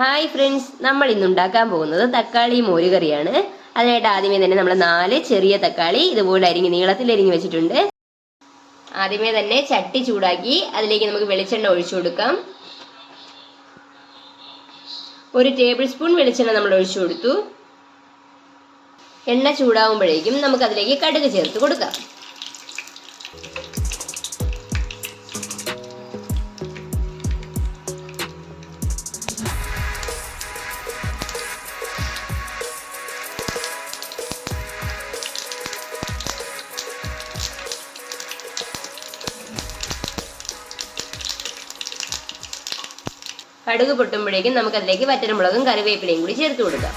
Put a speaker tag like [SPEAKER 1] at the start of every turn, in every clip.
[SPEAKER 1] Hi friends നമ്മൾ ഇന്ന് ഉണ്ടാക്കാൻ പോകുന്നത് തക്കാളി മോരുകറിയാണ് അതിനായിട്ട് ആദ്യമേ തന്നെ നമ്മൾ നാല് ചെറിയ തക്കാളി ഇതുപോലെ അരിഞ്ഞ് നീളത്തിൽ അരിഞ്ഞ് വെച്ചിട്ടുണ്ട്. ആദ്യമേ തന്നെ ചട്ടി ചൂടാക്കി അതിലേക്ക് നമുക്ക് വെളിച്ചെണ്ണ ഒഴിച്ചു കൊടുക്കാം. ഒരു ടേബിൾ സ്പൂൺ വെളിച്ചെണ്ണ നമ്മൾ ഒഴിച്ചു കൊടുത്തു. എണ്ണ ചൂടാവുമ്പോഴേക്കും നമുക്ക് അതിലേക്ക് കടുക് ചേർത്ത് കൊടുക്കാം. കടുക് പൊട്ടുമ്പോഴേക്കും നമുക്ക് അതിലേക്ക് വറ്റൽമുളകും കറിവേപ്പിലയും കൂടി ചേർത്ത് കൊടുക്കാം.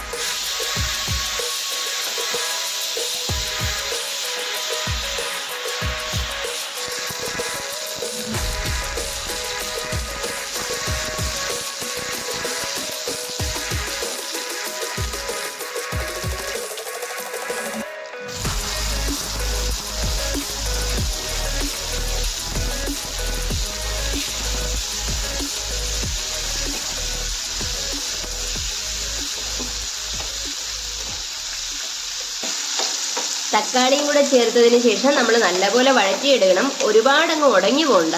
[SPEAKER 1] തക്കാളിയും കൂടെ ചേർത്തതിന് ശേഷം നമ്മൾ നല്ലപോലെ വഴറ്റിയെടുക്കണം. ഒരുപാടങ്ങ് ഉടങ്ങി പോണ്ട.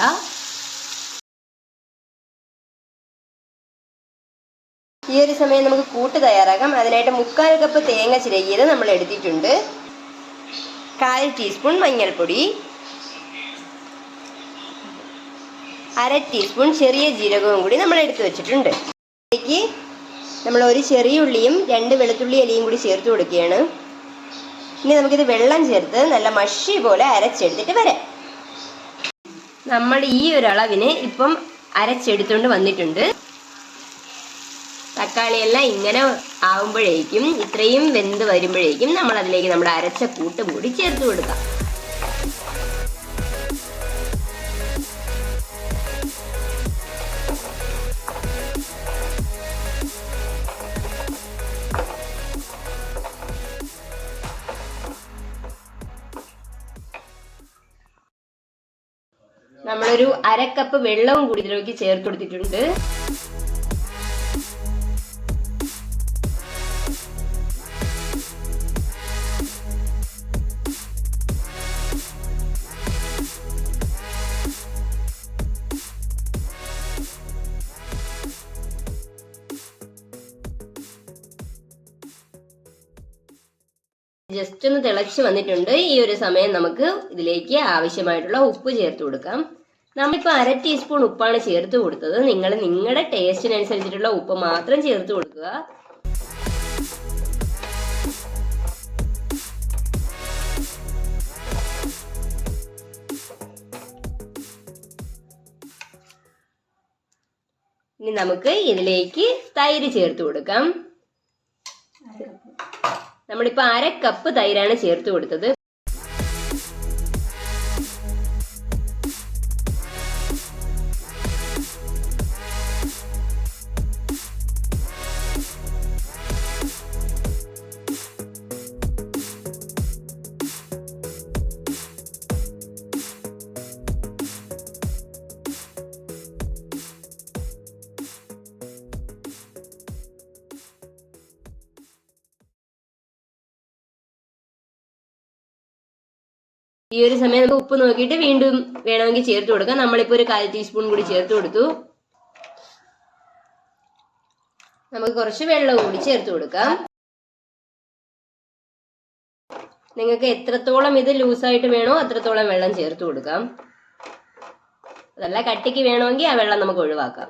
[SPEAKER 1] ഈ ഒരു സമയം നമുക്ക് കൂട്ട് തയ്യാറാക്കാം. അതിനായിട്ട് മുക്കാൽ കപ്പ് തേങ്ങ ചിരകിയത് നമ്മൾ എടുത്തിട്ടുണ്ട്. കാൽ ടീസ്പൂൺ മഞ്ഞൾപ്പൊടി. അര ടീസ്പൂൺ ചെറിയ ജീരകവും കൂടി നമ്മൾ എടുത്തു വെച്ചിട്ടുണ്ട്. നമ്മൾ ഒരു ചെറിയ ഉള്ളിയും രണ്ട് വെളുത്തുള്ളി അലിയും കൂടി ചേർത്ത് കൊടുക്കുകയാണ്. ഇനി നമുക്കിത് വെള്ളം ചേർത്ത് നല്ല മഷി പോലെ അരച്ചെടുത്തിട്ട് വരാം. നമ്മൾ ഈ ഒരു അളവിന് ഇപ്പം അരച്ചെടുത്തുകൊണ്ട് വന്നിട്ടുണ്ട്. തക്കാളിയെല്ലാം ഇങ്ങനെ ആവുമ്പോഴേക്കും ഇത്രയും വെന്ത് വരുമ്പോഴേക്കും നമ്മൾ അതിലേക്ക് നമ്മുടെ അരച്ച കൂട്ടും കൂടി ചേർത്ത് കൊടുക്കാം. നമ്മളൊരു കപ്പ് വെള്ളവും കൂടി ഇതിലേക്ക് ചേർത്ത് കൊടുത്തിട്ടുണ്ട്. ജസ്റ്റ് ഒന്ന് തിളച്ച് വന്നിട്ടുണ്ട്. ഈ ഒരു സമയം നമുക്ക് ഇതിലേക്ക് ആവശ്യമായിട്ടുള്ള ഉപ്പ് ചേർത്ത് കൊടുക്കാം. നമ്മളിപ്പോൾ അര ടീസ്പൂൺ ഉപ്പാണ് ചേർത്ത് കൊടുത്തത്. നിങ്ങൾ നിങ്ങളുടെ ടേസ്റ്റിനനുസരിച്ചിട്ടുള്ള ഉപ്പ് മാത്രം ചേർത്ത് കൊടുക്കുക. ഇനി നമുക്ക് ഇതിലേക്ക് തൈര് ചേർത്ത് കൊടുക്കാം. നമ്മളിപ്പോ അര കപ്പ് തൈരാണ് ചേർത്ത് കൊടുത്തത്. ഈ ഒരു സമയം നമുക്ക് ഉപ്പ് നോക്കിയിട്ട് വീണ്ടും വേണമെങ്കിൽ ചേർത്ത് കൊടുക്കാം. നമ്മളിപ്പോ ഒരു കാൽ ടീസ്പൂൺ കൂടി ചേർത്ത് കൊടുത്തു. നമുക്ക് കുറച്ച് വെള്ളം കൂടി ചേർത്ത് കൊടുക്കാം. നിങ്ങൾക്ക് എത്രത്തോളം ഇത് ലൂസായിട്ട് വേണോ അത്രത്തോളം വെള്ളം ചേർത്ത് കൊടുക്കാം. അതല്ല കട്ടിക്ക് വേണമെങ്കിൽ ആ വെള്ളം നമുക്ക് ഒഴിവാക്കാം.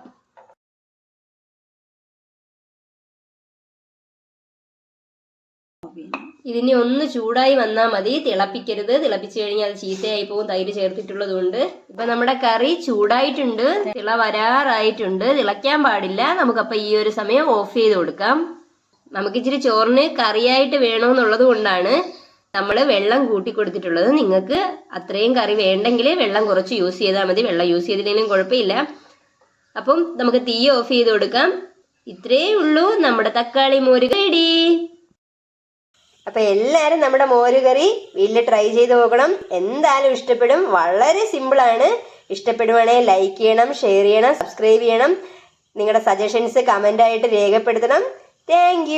[SPEAKER 1] ഇതിനി ഒന്ന് ചൂടായി വന്നാൽ മതി. തിളപ്പിക്കരുത്. തിളപ്പിച്ചു കഴിഞ്ഞാൽ അത് ചീത്തയായി പോകും തൈര് ചേർത്തിട്ടുള്ളത് കൊണ്ട് ഇപ്പൊ നമ്മുടെ കറി ചൂടായിട്ടുണ്ട്. തിള വരാറായിട്ടുണ്ട്. തിളയ്ക്കാൻ പാടില്ല. നമുക്കപ്പൊ ഈ ഒരു സമയം ഓഫ് ചെയ്ത് കൊടുക്കാം. നമുക്ക് ഇച്ചിരി ചോറിന് കറിയായിട്ട് വേണമെന്നുള്ളത് കൊണ്ടാണ് നമ്മൾ വെള്ളം കൂട്ടി കൊടുത്തിട്ടുള്ളത്. നിങ്ങൾക്ക് അത്രയും കറി വേണ്ടെങ്കിൽ വെള്ളം കുറച്ച് യൂസ് ചെയ്താൽ മതി. വെള്ളം യൂസ് ചെയ്തില്ലെങ്കിലും കുഴപ്പമില്ല. അപ്പം നമുക്ക് തീ ഓഫ് ചെയ്ത് കൊടുക്കാം. ഇത്രയേ ഉള്ളൂ. നമ്മുടെ തക്കാളി മോര് റെഡി അപ്പൊ എല്ലാരും നമ്മുടെ മോരുകറി വീട്ടിൽ ട്രൈ ചെയ്ത് നോക്കണം. എന്തായാലും ഇഷ്ടപ്പെടും. വളരെ സിമ്പിൾ ആണ്. ഇഷ്ടപ്പെടുവാണെങ്കിൽ ലൈക്ക് ചെയ്യണം ഷെയർ ചെയ്യണം സബ്സ്ക്രൈബ് ചെയ്യണം. നിങ്ങളുടെ സജഷൻസ് കമന്റായിട്ട് രേഖപ്പെടുത്തണം. താങ്ക്